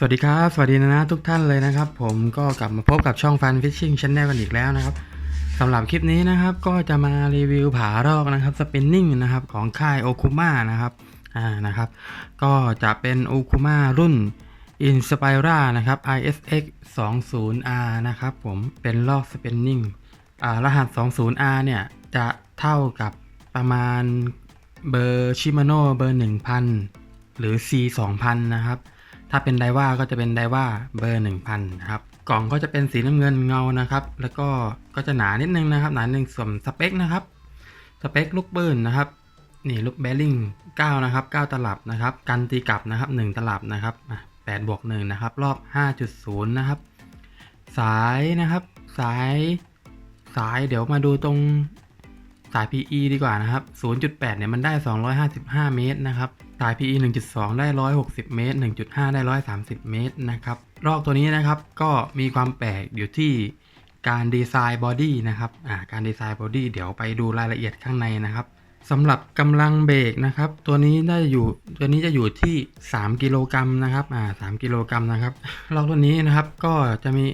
สวัสดีครับ สวัสดีนะนะทุกท่านเลยนะครับ ผมก็กลับมาพบกับช่อง Fun Fishing Channel กันอีกแล้วนะครับสำหรับคลิปนี้นะครับก็จะมารีวิวผารอกนะครับสปินนิ่งนะครับของค่ายโอคุมานะครับอ่านะครับก็จะเป็นโอคุมารุ่น Inspira นะครับ ISX 20R นะครับผมเป็นลอกสปินนิ่งอ่ารหัส 20R เนี่ยจะเท่ากับประมาณเบอร์ชิมาโน่เบอร์ 1000 หรือ C 2000 นะครับ ถ้าเป็นไดว่าก็จะเป็นไดว่าเบอร์ 1000นะครับกล่องก็จะเป็นสีน้ำเงินเงานะครับ แล้วก็ก็จะหนานิดนึงนะครับ หนาหนึ่งส่วนสเปคนะครับสเปคลูกปืนนะครับนี่ลูกแบริ่ง9นะครับ9 ตลับนะครับ กันตีกลับนะครับ 1 ตลับนะครับ8บวก1นะครับ รอบ 5.0 นะครับ สายนะครับ สายสายเดี๋ยวมาดูตรงสาย PE ดีกว่านะครับ 0.8 เนี่ยมันได้ 255 เมตรนะครับ สาย PE 1.2 ได้ 160 เมตร 1.5 ได้ 130 เมตรนะครับรอกตัวนี้นะครับก็มีความแปลกอยู่ที่การดีไซน์บอดี้นะครับอ่าการดีไซน์บอดี้เดี๋ยวไปดูรายละเอียดข้างในนะครับสำหรับกำลังเบรกนะครับ ตัวนี้ได้อยู่ตัวนี้จะอยู่ที่ 3 กิโลกรัมนะครับอ่า3กิโลกรัมนะครับรอกตัวนี้นะครับก็จะมี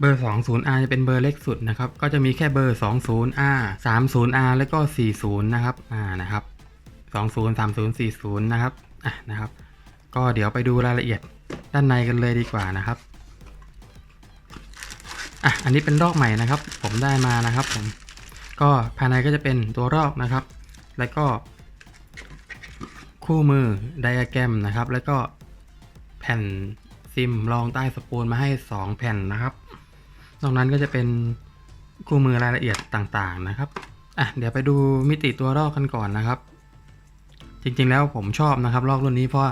เบอร์ 20R จะเป็นเบอร์เล็กสุดนะครับ ก็จะมีแค่เบอร์ 20R 30R แล้วก็ 40 นะครับ อ่า นะครับ 20 30 40 นะครับอะนะครับ ก็เดี๋ยวไปดูรายละเอียดด้านในกันเลยดีกว่านะครับอะอันนี้เป็นรอกใหม่นะครับ ผมได้มานะครับผมก็ภายในก็จะเป็นตัวรอกนะครับ แล้วก็ คู่มือไดอะแกรมนะครับ แล้วก็แผ่นซิมรองใต้สปูลมาให้ 2 แผ่นนะครับ นอกนั้นก็จะเป็นคู่มือรายละเอียดต่างๆนะครับอะเดี๋ยวไปดูมิติตัวรอกกันก่อนนะครับ จริงๆแล้วผมชอบนะครับลอกรุ่นนี้เพราะ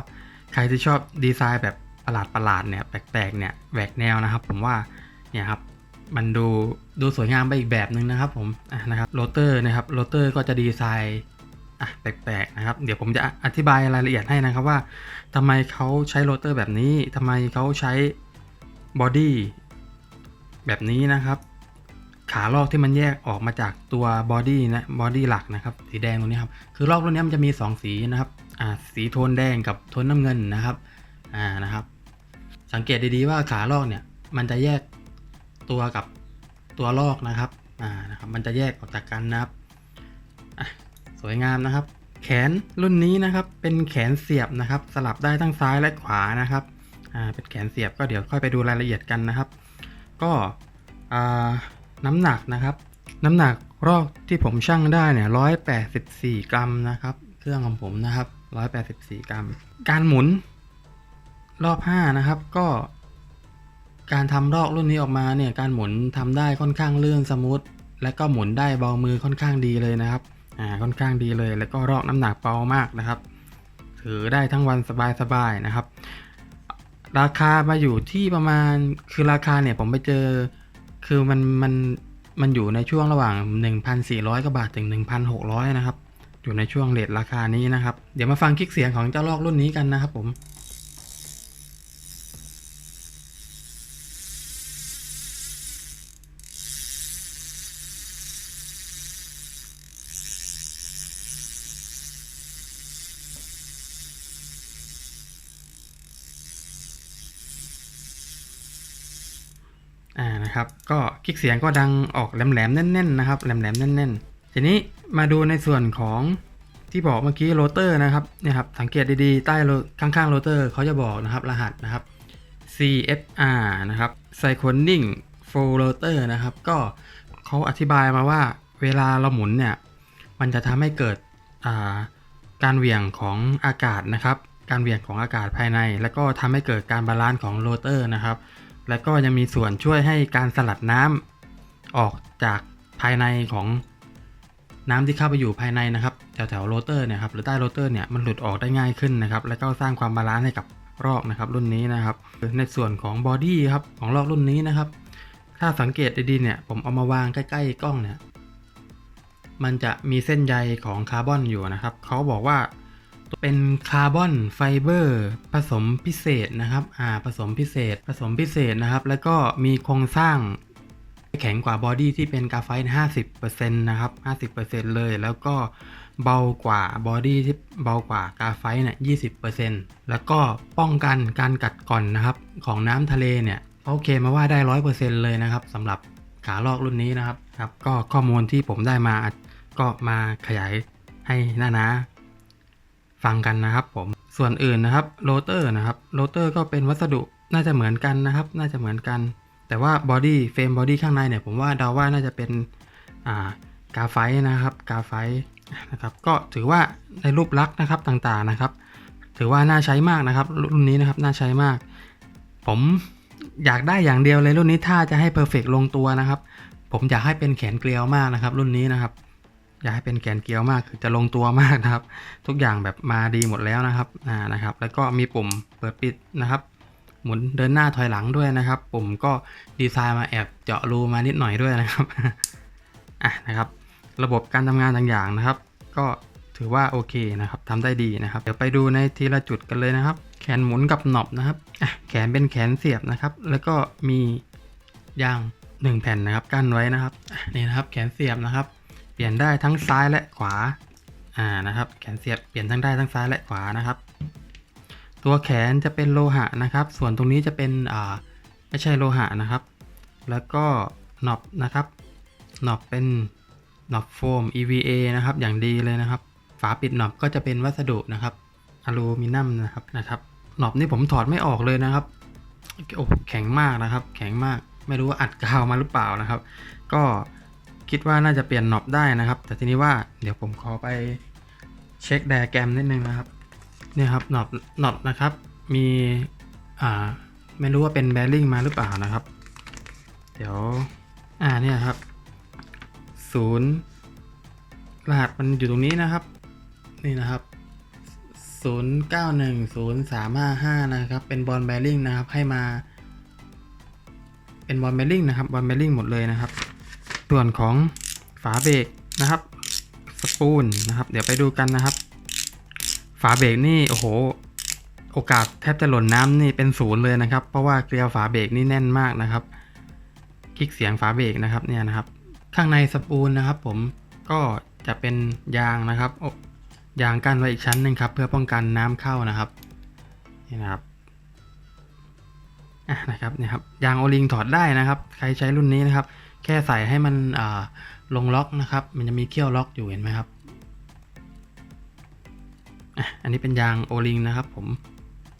ใครที่ชอบดีไซน์แบบประหลาดๆเนี่ยแปลกๆเนี่ยแหวกแนวนะครับ ผมว่าเนี่ยครับมันดูดูสวยงามไปอีกแบบหนึ่งนะครับผมะนะครับโรเตอร์นะครับโรเตอร์ก็จะดีไซน์อะแปลกๆนะครับเดี๋ยวผมจะอธิบายรายละเอียดให้นะครับว่าทำไมเขาใช้โรเตอร์แบบนี้ทำไมเขาใช้บอดี้แบบนี้นะครับ ขาลอกที่มันแยกออกมาจากตัวบอดี้นะบอดี้หลักนะครับสีแดงตรงนี้ครับคือลอกรุ่นนี้มันจะมี 2 สีนะครับอ่าสีโทนแดงกับโทนน้ำเงินนะครับอ่านะครับ สังเกตดีๆว่าขาลอกเนี่ยมันจะแยกตัวกับตัวลอกนะครับอ่านะครับมันจะแยกออกจากกันนะครับอะสวยงามนะครับ แขนรุ่นนี้นะครับเป็นแขนเสียบนะครับ สลับได้ทั้งซ้ายและขวานะครับอ่าเป็นแขนเสียบก็เดี๋ยวค่อยไปดูรายละเอียดกันนะครับ ก็อ่า น้ำหนักนะครับ น้ำหนักรอกที่ผมชั่งได้เนี่ยร้อยแปดสิบสี่กรัมนะครับ เครื่องของผมนะครับร้อยแปดสิบสี่กรัม การหมุนรอบห้านะครับ ก็การทำรอกรุ่นนี้ออกมาเนี่ยการหมุนทำได้ค่อนข้างเลื่อนสมูทและก็หมุนได้เบามือค่อนข้างดีเลยนะครับอ่าค่อนข้างดีเลย แล้วก็รอกน้ำหนักเบามากนะครับ ถือได้ทั้งวันสบายๆนะครับ ราคามาอยู่ที่ประมาณคือราคาเนี่ยผมไปเจอ คือมันมันมันอยู่ในช่วงระหว่าง 1,400กว่าบาทถึง 1,600 นะครับ อยู่ในช่วงเลทราคานี้นะครับ เดี๋ยวมาฟังคลิกเสียงของเจ้าลอกรุ่นนี้กันนะครับผม อ่า นะครับ ก็คลิกเสียงก็ดังออกแหลมๆแน่นๆนะครับแหลมๆแน่นๆ ทีนี้มาดูในส่วนของที่บอกเมื่อกี้โรเตอร์นะครับเนี่ยครับสังเกตดีๆ ใต้ข้างๆโรเตอร์เขาจะบอกนะครับรหัสนะครับ CFR นะครับ Cycloning Full Rotor นะครับ ก็เขาอธิบายมาว่าเวลาเราหมุนเนี่ย มันจะทำให้เกิดาการเหวี่ยงของอากาศนะครับ การเหวี่ยงของอากาศภายใน แล้วก็ทำให้เกิดการบาลานซ์ของโรเตอร์นะครับ และก็ยังมีส่วนช่วยให้การสลัดน้ำออกจากภายในของน้ำที่เข้าไปอยู่ภายในนะครับแถวแถวโรเตอร์เนี่ยครับหรือใต้โรเตอร์เนี่ยมันหลุดออกได้ง่ายขึ้นนะครับ แล้วก็สร้างความบาลานซ์ให้กับรอกนะครับรุ่นนี้นะครับในส่วนของบอดี้ครับของรอกรุ่นนี้นะครับ ถ้าสังเกตดีๆเนี่ยผมเอามาวางใกล้ๆกล้องเนี่ยมันจะมีเส้นใยของคาร์บอนอยู่นะครับเขาบอกว่า เป็นคาร์บอนไฟเบอร์ผสมพิเศษนะครับ อ่า ผสมพิเศษ ผสมพิเศษนะครับ แล้วก็มีโครงสร้างแข็งกว่าบอดี้ที่เป็นกราไฟต์50%นะครับ 50%เลย แล้วก็เบากว่าบอดี้ที่เบากว่ากราไฟเนี่ย20%แล้วก็ป้องกันการกัดกร่อนนะครับ ของน้ำทะเลเนี่ยเขาเคมาว่าได้ 100%เลยนะครับสำหรับขาลอกรุ่นนี้นะครับครับ ก็ข้อมูลที่ผมได้มาก็มาขยายให้นานะ ฟังกันนะครับผมส่วนอื่นนะครับโรเตอร์นะครับโรเตอร์ก็เป็นวัสดุน่าจะเหมือนกันนะครับ น่าจะเหมือนกัน แต่ว่าบอดี้เฟรมบอดี้ข้างในเนี่ยผมว่าเดาว่าน่าจะเป็นอ่ากาไฟนะครับกาไฟนะครับก็ถือว่าในรูปลักษณ์นะครับต่างๆนะครับ ถือว่าน่าใช้มากนะครับรุ่นนี้นะครับน่าใช้มาก ผมอยากได้อย่างเดียวเลยรุ่นนี้ถ้าจะให้เพอร์เฟกลงตัวนะครับ ผมอยากให้เป็นแขนเกลียวมากนะครับ รุ่นนี้นะครับ อยากให้เป็นแขนเกลียวมากคือจะลงตัวมากนะครับ ทุกอย่างแบบมาดีหมดแล้วนะครับอ่านะครับ แล้วก็มีปุ่มเปิดปิดนะครับ หมุนเดินหน้าถอยหลังด้วยนะครับ ปุ่มก็ดีไซน์มาแอบเจาะรูมานิดหน่อยด้วยนะครับอะนะครับ ระบบการทำงานต่างๆนะครับ ก็ถือว่าโอเคนะครับทำได้ดีนะครับ เดี๋ยวไปดูในทีละจุดกันเลยนะครับ แขนหมุนกับหนอบนะครับแขนเป็นแขนเสียบนะครับ แล้วก็มียางหนึ่งแผ่นนะครับกั้นไว้นะครับนี่นะครับ แขนเสียบนะครับ เปลี่ยนได้ทั้งซ้ายและขวา อ่า นะครับ แขนเสียบเปลี่ยนทั้งได้ทั้งซ้ายและขวานะครับ ตัวแขนจะเป็นโลหะนะครับ ส่วนตรงนี้จะเป็น อ่า ไม่ใช่โลหะนะครับ แล้วก็หนอบนะครับหนอบเป็นหนอบโฟม EVA นะครับ อย่างดีเลยนะครับ ฝาปิดหนอบก็จะเป็นวัสดุนะครับ อลูมิเนียมนะครับ นะครับ หนอบนี่ผมถอดไม่ออกเลยนะครับโอ้แข็งมากนะครับ แข็งมาก ไม่รู้ว่าอัดกาวมาหรือเปล่านะครับ ก็ คิดว่าน่าจะเปลี่ยนหนอบได้นะครับ แต่ทีนี้ว่าเดี๋ยวผมขอไปเช็คไดอะแกรมนิดนึงนะครับเนี่ยครับหนอบหนอบนะครับ มีอ่าไม่รู้ว่าเป็นแบริ่งมาหรือเปล่านะครับ เดี๋ยวอ่าเนี่ยครับศูนย์รหัสมันอยู่ตรงนี้นะครับ นี่นะครับศูนย์เก้าหนึ่งศูนย์สามห้าห้านะครับ เป็นบอลแบริ่งนะครับให้มา เป็นบอลแบริ่งนะครับบอลแบริ่งหมดเลยนะครับ ส่วนของฝาเบรกนะครับ สปูลนะครับ เดี๋ยวไปดูกันนะครับ ฝาเบรกนี่โอ้โห โอกาสแทบจะหล่นน้ำนี่เป็นศูนย์เลยนะครับ เพราะว่าเกลียวฝาเบรกนี่แน่นมากนะครับ คลิกเสียงฝาเบรกนะครับเนี่ยนะครับ ข้างในสปูลนะครับ ผมก็จะเป็นยางนะครับโอ้ยางกั้นไว้อีกชั้นหนึ่งครับ เพื่อป้องกันน้ำเข้านะครับนี่นะครับอะนะครับเนี่ยครับยางโอลิงถอดได้นะครับ ใครใช้รุ่นนี้นะครับ แค่ใส่ให้มันลงล็อกนะครับ มันจะมีเขี้ยวล็อกอยู่เห็นไหมครับอันนี้เป็นยางโอลิงนะครับผม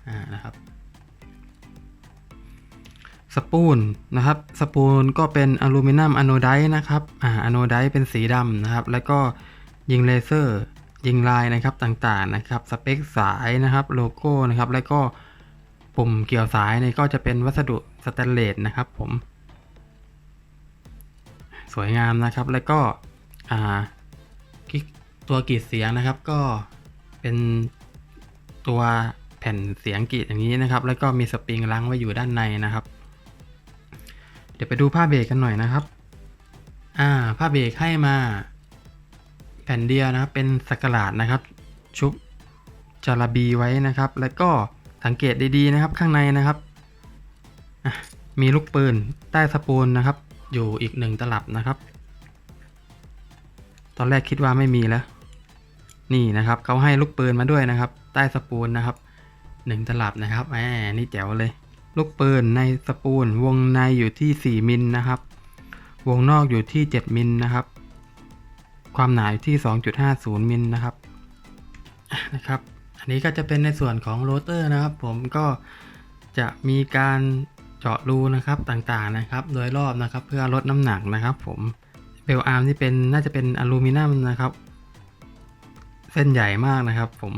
อ่านะครับสปูลนะครับสปูลก็เป็นอลูมิเนียมอะโนไดนะครับอ่าอะโนไดเป็นสีดำนะครับ แล้วก็ยิงเลเซอร์ ยิงลายนะครับต่างๆนะครับสเปคสายนะครับโลโก้นะครับแล้วก็ปุ่มเกี่ยวสายเนี่ยก็จะเป็นวัสดุสแตนเลสนะครับผม สวยงามนะครับ แล้วก็ตัวกรีดเสียงนะครับ ก็เป็นตัวแผ่นเสียงกรีดอย่างนี้นะครับ แล้วก็มีสปริงล้างไว้อยู่ด้านในนะครับ เดี๋ยวไปดูผ้าเบรกกันหน่อยนะครับ อ่าผ้าเบรกให้มา แผ่นเดียวนะครับ เป็นสกลาดนะครับ ชุบจาระบีไว้นะครับ แล้วก็สังเกตดีๆนะครับข้างในนะครับ มีลูกปืนใต้สปูลนะครับ อยู่อีกหนึ่งตลับนะครับ ตอนแรกคิดว่าไม่มีแล้ว นี่นะครับเขาให้ลูกปืนมาด้วยนะครับ ใต้สปูลนะครับหนึ่งตลับนะครับแหมนี่แจ๋วเลย ลูกปืนในสปูลวงในอยู่ที่ 4มิลนะครับ วงนอกอยู่ที่ 7มิลนะครับ ความหนาอยู่ที่ 2.50มิลนะครับนะครับ อันนี้ก็จะเป็นในส่วนของโรเตอร์นะครับ ผมก็จะมีการ เจาะรูนะครับต่างๆนะครับ โดยรอบนะครับ เพื่อลดน้ำหนักนะครับ ผมเบลอาร์มที่เป็นน่าจะเป็นอลูมิเนียมนะครับ เส้นใหญ่มากนะครับ ผม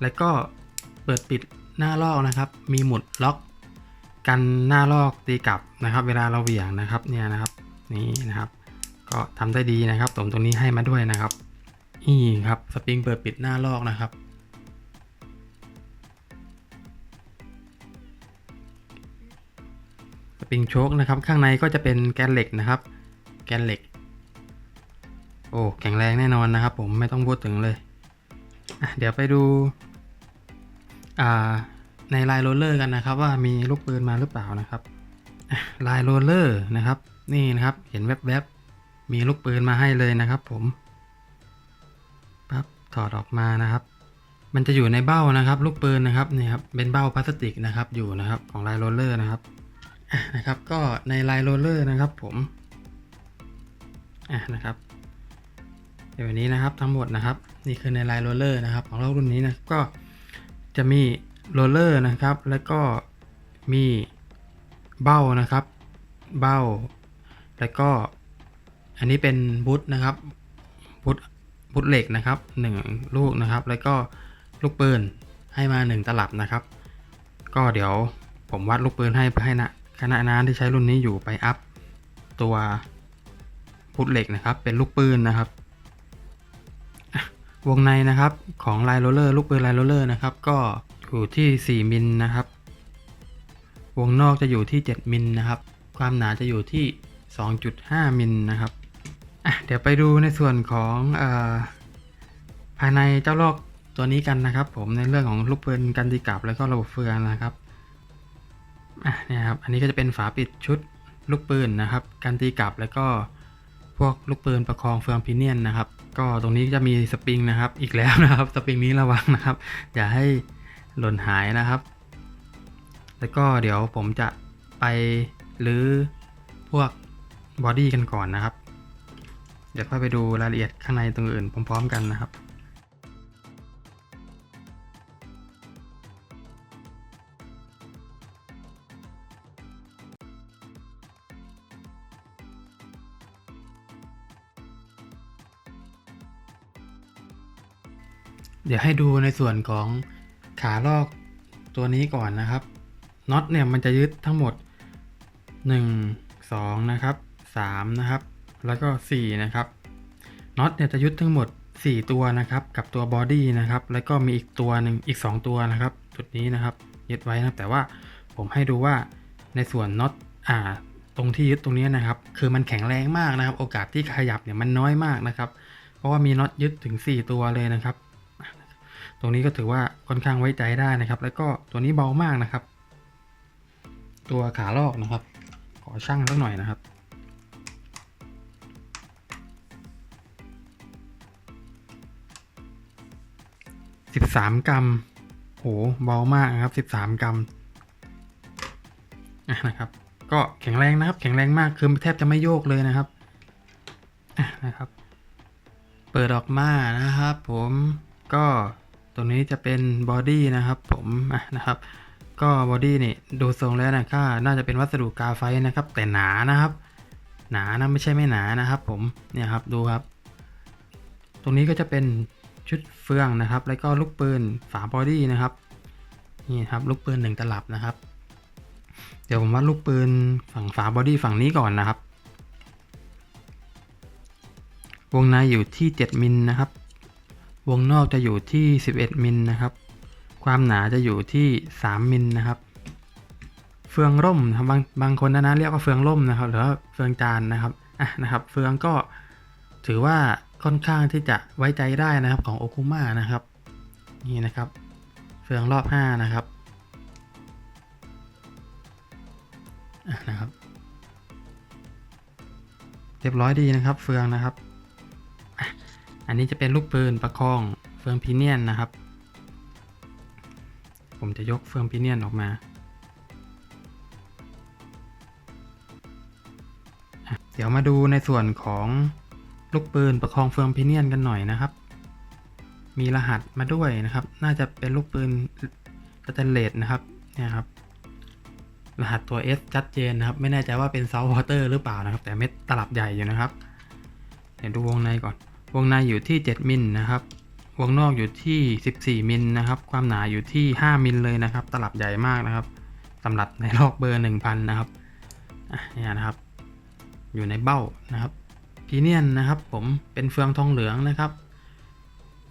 แล้วก็เปิดปิดหน้าลอกนะครับ มีหมุดล็อกกันหน้าลอกตีกลับนะครับ เวลาเราเหวี่ยงนะครับเนี่ยนะครับนี่นะครับ ก็ทำได้ดีนะครับตรงตรงนี้ให้มาด้วยนะครับนี่ครับสปริงเปิดปิดหน้าลอกนะครับ ปริงโชคนะครับ ข้างในก็จะเป็นแกนเหล็กนะครับ แกนเหล็ก โอ้แข็งแรงแน่นอนนะครับ ผมไม่ต้องพูดถึงเลยเดี๋ยวไปดูในลายโรลเลอร์กันนะครับ ว่ามีลูกปืนมาหรือเปล่านะครับลายโรลเลอร์นะครับ นี่นะครับเห็นแวบๆมีลูกปืนมาให้เลยนะครับ ผมปั๊บถอดออกมานะครับ มันจะอยู่ในเบ้านะครับ ลูกปืนนะครับนี่ครับเป็นเบ้าพลาสติกนะครับอยู่นะครับของลายโรลเลอร์นะครับ นะครับก็ในลายโรลเลอร์นะครับผมอะนะครับเดี๋ยววันนี้นะครับทั้งหมดนะครับนี่คือในลายโรลเลอร์นะครับของเรารุ่นนี้นะก็จะมีโรลเลอร์นะครับ แล้วก็มีเบ้านะครับ เบ้า แล้วก็อันนี้เป็นบุตนะครับบุตบุตเหล็กนะครับหนึ่งลูกนะครับ แล้วก็ลูกปืนให้มาหนึ่งตลับนะครับ ก็เดี๋ยวผมวัดลูกปืนให้ให้นะ คณะน้าที่ใช้รุ่นนี้อยู่ไปอัพตัวพุทเหล็กนะครับ เป็นลูกปืนนะครับ วงในนะครับของลายโรลเลอร์ลูกปืนลายโรลเลอร์นะครับ ก็อยู่ที่ 4มิลนะครับ วงนอกจะอยู่ที่ 7มิลนะครับ ความหนาจะอยู่ที่ 2.5มิลนะครับอะเดี๋ยวไปดูในส่วนของอภายในเจ้าลอกตัวนี้กันนะครับ ผมในเรื่องของลูกปืนกันตีกลับแล้วก็ระบบเฟืองนะครับ อะเนี่ยครับ อันนี้ก็จะเป็นฝาปิดชุดลูกปืนนะครับกันตีกลับแล้วก็พวกลูกปืนประคองเฟืองพิเนียนนะครับ ก็ตรงนี้จะมีสปริงนะครับ อีกแล้วนะครับ สปริงนี้ระวังนะครับ อย่าให้หล่นหายนะครับ แล้วก็เดี๋ยวผมจะไปรื้อพวกบอดี้กันก่อนนะครับ เดี๋ยวค่อยไปดูรายละเอียดข้างในตรงอื่นพร้อมๆกันนะครับ เดี๋ยวให้ดูในส่วนของขาลอกตัวนี้ก่อนนะครับน็อตเนี่ยมันจะยึดทั้งหมด 1 2นะครับ3นะครับ แล้วก็ 4 นะครับน็อตเนี่ยจะยึดทั้งหมด 4 ตัวนะครับ กับตัวบอดี้นะครับ แล้วก็มีอีกตัวหนึ่งอีก 2 ตัวนะครับ จุดนี้นะครับยึดไว้นะแต่ว่าผมให้ดูว่าในส่วนน็อตอ่าตรงที่ยึดตรงนี้นะครับ คือมันแข็งแรงมากนะครับ โอกาสที่ขยับเนี่ยมันน้อยมากนะครับ เพราะว่ามีน็อตยึดถึง 4 ตัวเลยนะครับ ตรงนี้ก็ถือว่าค่อนข้างไว้ใจได้นะครับ แล้วก็ตัวนี้เบามากนะครับ ตัวขาลอกนะครับ ขอช่างสักหน่อยนะครับ สิบสามกรัม โห เบามากนะครับสิบสามกรัมนะครับ ก็แข็งแรงนะครับ แข็งแรงมาก คือแทบจะไม่โยกเลยนะครับนะครับ เปิดออกมานะครับ ผมก็ ตรงนี้จะเป็นบอดี้นะครับผมนะครับ ก็บอดี้นี่ดูทรงแล้วนะก็น่าจะเป็นวัสดุกาไฟนะครับ แต่หนานะครับ หนานะไม่ใช่ไม่หนานะครับ ผมเนี่ยครับดูครับ ตรงนี้ก็จะเป็นชุดเฟืองนะครับ แล้วก็ลูกปืนฝาบอดี้นะครับนี่ครับลูกปืนหนึ่งตลับนะครับ เดี๋ยวผมวัดลูกปืนฝั่งฝาบอดี้ฝั่งนี้ก่อนนะครับ วงในอยู่ที่ 7มิลนะครับ วงนอกจะอยู่ที่ 11 มิลนะครับ ความหนาจะอยู่ที่ 3 มิลนะครับ เฟืองร่มครับบางบางคนนะนะเรียกว่าเฟืองร่มนะครับ หรือว่าเฟืองจานนะครับ อะนะครับ เฟืองก็ถือว่าค่อนข้างที่จะไว้ใจได้นะครับของโอคุมานะครับ นี่นะครับ เฟืองรอบ 5 นะครับอะนะครับ เรียบร้อยดีนะครับ เฟืองนะครับ อันนี้จะเป็นลูกปืนประคองเฟืองพีเนียนนะครับ ผมจะยกเฟืองพีเนียนออกมา เดี๋ยวมาดูในส่วนของลูกปืนประคองเฟืองพีเนียนกันหน่อยนะครับ มีรหัสมาด้วยนะครับ น่าจะเป็นลูกปืนสแตนเลสนะครับ เนี่ยครับ รหัสตัว S ชัดเจนนะครับ ไม่แน่ใจว่าเป็นซ a ล t วอเตอร์หรือเปล่านะครับ แต่เม็ดตลับใหญ่อยู่นะครับ เดี๋ยวดูวงในก่อน วงในอยู่ที่ 7 มิลนะครับ วงนอกอยู่ที่ 14 มิลนะครับ ความหนาอยู่ที่ 5 มิลเลยนะครับ ตลับใหญ่มากนะครับสำหรับในลอกเบอร์ 1000 นะครับเนี่ยนะครับ อยู่ในเบ้านะครับพีเนียนนะครับ ผมเป็นเฟืองทองเหลืองนะครับ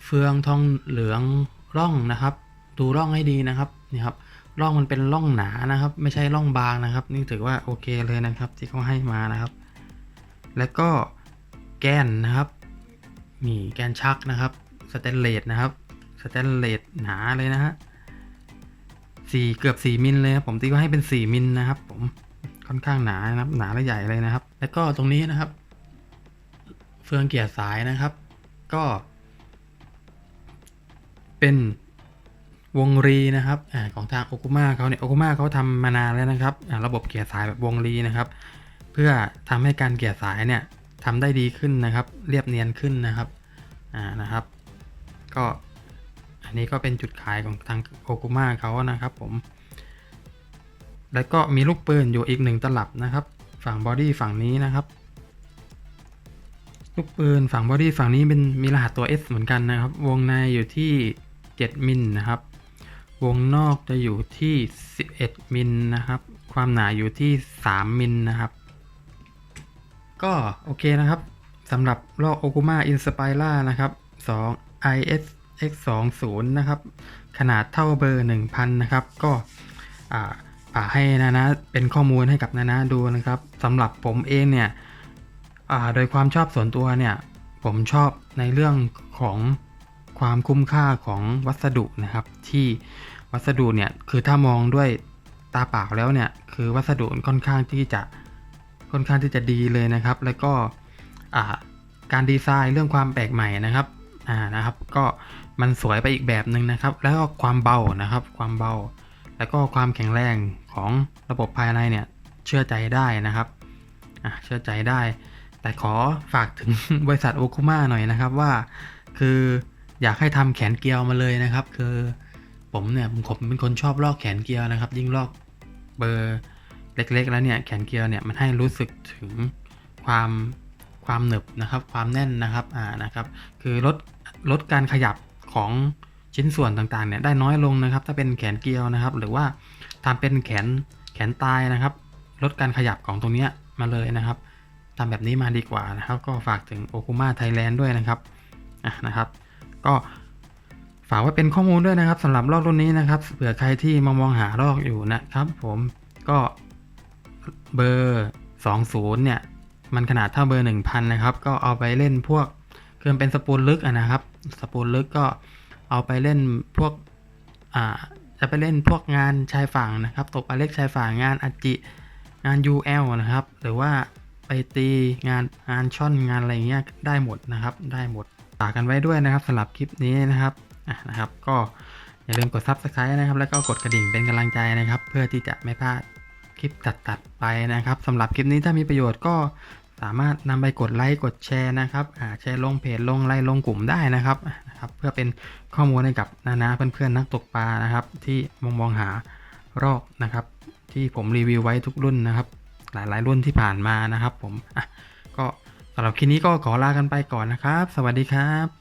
เฟืองทองเหลืองร่องนะครับ ดูร่องให้ดีนะครับนี่ครับร่องมันเป็นร่องหนานะครับ ไม่ใช่ร่องบางนะครับ นี่ถือว่าโอเคเลยนะครับ ที่เขาให้มานะครับ แล้วก็แกนนะครับ นี่แกนชักนะครับสแตนเลสนะครับสแตนเลสหนาเลยนะฮะสี่เกือบสี่มิลเลยครับผมตีว่าให้เป็นสี่มิลนะครับ ผมค่อนข้างหนานะครับหนาและใหญ่เลยนะครับ แล้วก็ตรงนี้นะครับ เฟืองเกียร์สายนะครับ ก็ เป็นวงรีนะครับอาของทางโอคุมาเขาเนี่ยโอคุมาเขาทำมานานแล้วนะครับอ่าระบบเกียร์สายแบบวงรีนะครับ เพื่อทำให้การเกียร์สายเนี่ย ทำได้ดีขึ้นนะครับ เรียบเนียนขึ้นนะครับอ่านะครับ ก็อันนี้ก็เป็นจุดขายของทางโอคุมาเขานะครับผม แล้วก็มีลูกปืนอยู่อีกหนึ่งตลับนะครับ ฝั่งบอดี้ฝั่งนี้นะครับ ลูกปืนฝั่งบอดี้ฝั่งนี้เป็นมีรหัสตัว S เหมือนกันนะครับ วงในอยู่ที่ 7 มิลนะครับ วงนอกจะอยู่ที่ 11 มิลนะครับ ความหนาอยู่ที่ 3 มิลนะครับ ก็โอเคนะครับสำหรับลอก Okuma Inspira นะครับ2 IS X 2 0 นะครับ ขนาดเท่าเบอร์ 1000 นะครับ ก็อ่าให้นานะ เป็นข้อมูลให้กับนานะดูนะครับสำหรับผมเองเนี่ยโดยความชอบส่วนตัวเนี่ย ผมชอบในเรื่องของความคุ้มค่าของวัสดุนะครับ ที่วัสดุเนี่ย คือถ้ามองด้วยตาเปล่าแล้วเนี่ย คือวัสดุค่อนข้างที่จะ ค่อนข้างที่จะดีเลยนะครับ แล้วก็การดีไซน์เรื่องความแปลกใหม่นะครับอ่านะครับ ก็มันสวยไปอีกแบบหนึ่งนะครับ แล้วก็ความเบานะครับ ความเบา แล้วก็ความแข็งแรงของระบบภายในเนี่ยเชื่อใจได้นะครับอะเชื่อใจได้ แต่ขอฝากถึงบริษัทโอคุมาหน่อยนะครับว่า คืออยากให้ทำแขนเกลียวมาเลยนะครับ คือผมเนี่ยผมผมเป็นคนชอบลอกแขนเกลียวนะครับ ยิ่งลอกเบอร์ เล็กๆ แล้วเนี่ยแขนเกลียวเนี่ยมันให้รู้สึกถึงความความหนึบนะครับ ความแน่นนะครับอ่านะครับ คือลดลดการขยับของชิ้นส่วนต่างๆเนี่ยได้น้อยลงนะครับ ถ้าเป็นแขนเกลียวนะครับ หรือว่าทำเป็นแขนแขนตายนะครับ ลดการขยับของตรงนี้มาเลยนะครับทำแบบนี้มาดีกว่านะครับ ก็ฝากถึงโอคุมาไทยแลนด์ด้วยนะครับอะนะครับ ก็ฝากไว้เป็นข้อมูลด้วยนะครับสำหรับลอกรุ่นนี้นะครับเผื่อใครที่มองมองหาลอกอยู่นะครับ ผมก็ เบอร์ 20 เนี่ย มันขนาดเท่าเบอร์ 1000 นะครับ ก็เอาไปเล่นพวกคือมันเป็นสปูลลึกนะครับ สปูลลึกก็เอาไปเล่นพวกอ่าจะไปเล่นพวกงานชายฝั่งนะครับ ตกปลาเล็กชายฝั่งงานอาจิงาน UL นะครับ หรือว่าไปตีงานงานช่อนงานอะไรเงี้ยได้หมดนะครับ ได้หมดฝากกันไว้ด้วยนะครับสำหรับคลิปนี้นะครับอะนะครับ ก็อย่าลืมกด Subscribe นะครับ แล้วก็กดกระดิ่งเป็นกำลังใจนะครับ เพื่อที่จะไม่พลาด คลิปตัดๆไปนะครับสำหรับคลิปนี้ถ้ามีประโยชน์ก็สามารถนำไปกดไลค์กดแชร์นะครับแชร์ลงเพจลงไลน์ลงกลุ่มได้นะครับนะครับเพื่อเป็นข้อมูลให้กับนานาเพื่อนๆนักตกปลานะครับ ที่มองมองหารอกนะครับ ที่ผมรีวิวไว้ทุกรุ่นนะครับ หลายๆรุ่นที่ผ่านมานะครับ ผมอะก็สำหรับคลิปนี้ก็ขอลากันไปก่อนนะครับ สวัสดีครับ